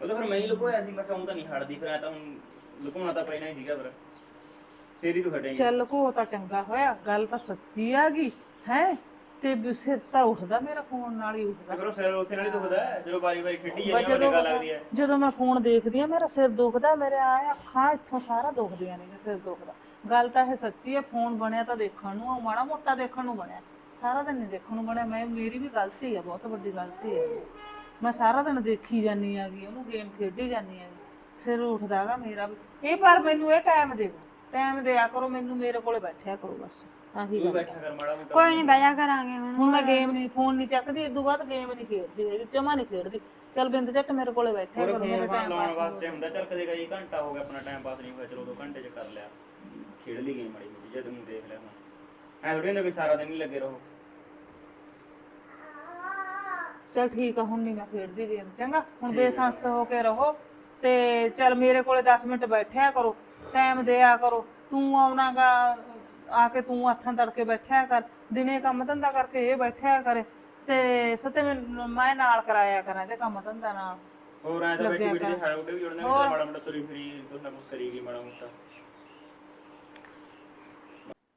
Speaker 3: ਉਹ ਤਾਂ ਫਿਰ ਮੈਂ ਹੀ ਲੁਕੋਇਆ ਸੀ ਮੈਂ ਕਹੂੰ ਤਾਂ ਨਹੀਂ ਹਟਦੀ ਫਿਰ ਐ ਤਾਂ ਹੁਣ ਲੁਕਾਉਣਾ ਤਾਂ ਪੈਣਾ ਹੀ ਸੀਗਾ ਫਿਰ। ਫੇਰ ਹੀ ਤੂੰ ਹਟੇਂਗੀ
Speaker 2: ਚੱਲ ਕੋ ਤਾਂ ਚੰਗਾ ਹੋਇਆ ਗੱਲ ਤਾਂ ਸੱਚੀ ਆ ਗਈ ਹੈ? ਤੇ ਵੀ ਸਿਰ ਤਾਂ ਉੱਠਦਾ ਮੇਰਾ ਫੋਨ ਨਾਲ ਹੀ ਉੱਠਦਾ।
Speaker 3: ਉਹ ਸਿਰ ਉਸੇ ਨਾਲ ਹੀ ਦੁਖਦਾ ਹੈ, ਜਦੋਂ ਵਾਰੀ ਵਾਰੀ ਖੇਡੀ ਜਾਂਦੀ ਹੈ ਨਿਗਾਹ ਲੱਗਦੀ ਹੈ।
Speaker 2: ਜਦੋਂ ਮੈਂ ਫੋਨ ਦੇਖਦੀ ਆ ਮੇਰਾ ਸਿਰ ਦੁਖਦਾ ਮੇਰੇ ਆ ਅੱਖਾਂ ਇੱਥੋਂ ਸਾਰਾ ਦੁਖਦੀਆਂ ਨੇ ਸਿਰ ਦੁਖਦਾ। ਗੱਲ ਤਾਂ ਇਹ ਸੱਚੀ ਹੈ ਫੋਨ ਬਣਿਆ ਤਾਂ ਦੇਖਣ ਨੂੰ ਆ ਮਾੜਾ ਮੋਟਾ ਦੇਖਣ ਨੂੰ ਬਣਿਆ। ਸਾਰਾ ਦਿਨ ਨਹੀਂ ਦੇਖਣ ਨੂੰ ਬਣਿਆ। ਮੈਂ ਮੇਰੀ ਵੀ ਗਲਤੀ ਆ ਬਹੁਤ ਵੱਡੀ ਗਲਤੀ ਹੈ। ਮੈਂ ਸਾਰਾ ਦਿਨ ਦੇਖੀ ਜਾਨੀ ਆਗੀ ਉਹਨੂੰ ਗੇਮ ਖੇਡੀ ਜਾਨੀ ਆਗੀ ਸਿਰ ਉੱਠਦਾਗਾ ਮੇਰਾ ਵੀ। ਇਹ ਪਰ ਮੈਨੂੰ ਇਹ ਟਾਈਮ ਦੇ ਟਾਈਮ ਦਿਆ ਕਰੋ ਮੈਨੂੰ ਮੇਰੇ ਕੋਲੇ ਬੈਠਿਆ ਕਰੋ ਬਸ। ਆਹੀ
Speaker 3: ਤੂੰ
Speaker 2: ਗੱਲ
Speaker 3: ਬੈਠਾ ਕਰ ਮਾੜਾ ਮੋਟਾ
Speaker 1: ਕੋਈ ਨਹੀਂ ਬਹਿ ਜਾ ਕਰਾਂਗੇ ਹੁਣ।
Speaker 2: ਹੁਣ ਮੈਂ ਗੇਮ ਨਹੀਂ ਫੋਨ ਨਹੀਂ ਚੱਕਦੀ ਇਦੋਂ ਬਾਅਦ ਗੇਮ ਨਹੀਂ ਖੇਡਦੀ ਹੈਗੀ ਜਮਾ ਨਹੀਂ ਖੇਡਦੀ। ਚਲ ਬਿੰਦ ਝੱਟ ਮੇਰੇ ਕੋਲੇ
Speaker 3: ਹੋਰ
Speaker 2: ਕਰੋ ਮੇਰਾ ਟਾਈਮ
Speaker 3: ਲਾਉਣ
Speaker 2: ਪਾਸ
Speaker 3: ਵਾਸਤੇ ਹੁੰਦਾ ਚੱਲ ਕਦੇ ਕਦੇ ਘੰਟਾ ਹੋ ਗਿਆ ਆਪਣਾ ਟਾਈਮ ਪਾਸ ਨਹੀਂ ਹੋਇਆ ਚਲੋ ਦੋ ਘੰਟੇ ਚ ਕਰ ਲਿਆ। ਖੇਡ ਲਈ ਗੇਮ ਮਾੜੀ ਮੋਟੀ ਜੇ ਤੂੰ ਦੇਖ ਲਿਆ ਹੁਣ। ਐ ਥੋੜੀ ਹੁੰਦਾ ਵੀ ਸਾਰਾ ਦਿਨ ਹੀ ਲੱਗੇ ਰਹੋ।
Speaker 2: ਚਲ ਠੀਕ ਆ ਹੁਣ ਨਹੀਂ ਮੈਂ ਖੇਡਦੀ ਗੇਮ ਚੰਗਾ? ਹੁਣ ਬੇਸੰਸ ਹੋ ਕੇ ਰਹੋ ਤੇ ਚਲ ਮੇਰੇ ਕੋਲੇ 10 ਮਿੰਟ ਬੈਠਿਆ ਕਰੋ ਟਾਈਮ ਦਿਆ ਕਰੋ ਤੂੰ ਆਉਣਾਗਾ ਆ ਕੇ ਤੂੰ ਹੱਥਾਂ ਤੜਕੇ ਬੈਠਿਆ ਕਰ ਦਿਨੇ ਕੰਮ ਧੰਦਾ ਕਰਕੇ ਇਹ ਬੈਠਿਆ ਕਰੇ ਤੇ ਸਤੇ ਮੈਂ ਮੈਂ ਨਾਲ ਕਰਾਇਆ ਕਰਾਂ ਤੇ ਕੰਮ ਧੰਦਾ ਨਾਲ।
Speaker 3: ਹੋਰ ਐ ਤਾਂ ਬੈਠੀ ਬੈਠੀ ਦੇ ਹਾੜੇ ਉੱਡੇ ਵੀ ਜੁੜਨੇ ਵੀ ਮਾੜਾ ਮੋਟਾ ਤੁਰੀ ਫਿਰੀ ਕੁਛ ਨਾ ਕੁਛ ਕਰੀਗੀ ਮਾੜਾ ਮੋਟਾ।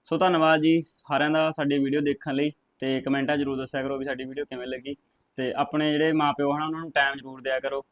Speaker 3: ਸੋ ਧੰਨਵਾਦ ਜੀ ਸਾਰਿਆਂ ਦਾ ਸਾਡੀ ਵੀਡੀਓ ਦੇਖਣ ਲਈ ਤੇ ਕਮੈਂਟਾਂ ਜਰੂਰ ਦੱਸਿਆ ਕਰੋ ਵੀ ਸਾਡੀ ਵੀਡੀਓ ਕਿਵੇਂ ਲੱਗੀ ਤੇ ਆਪਣੇ ਜਿਹੜੇ ਮਾਪਿਓ ਹਨ ਉਹਨਾਂ ਨੂੰ ਟਾਈਮ ਜ਼ਰੂਰ ਦਿਆ ਕਰੋ।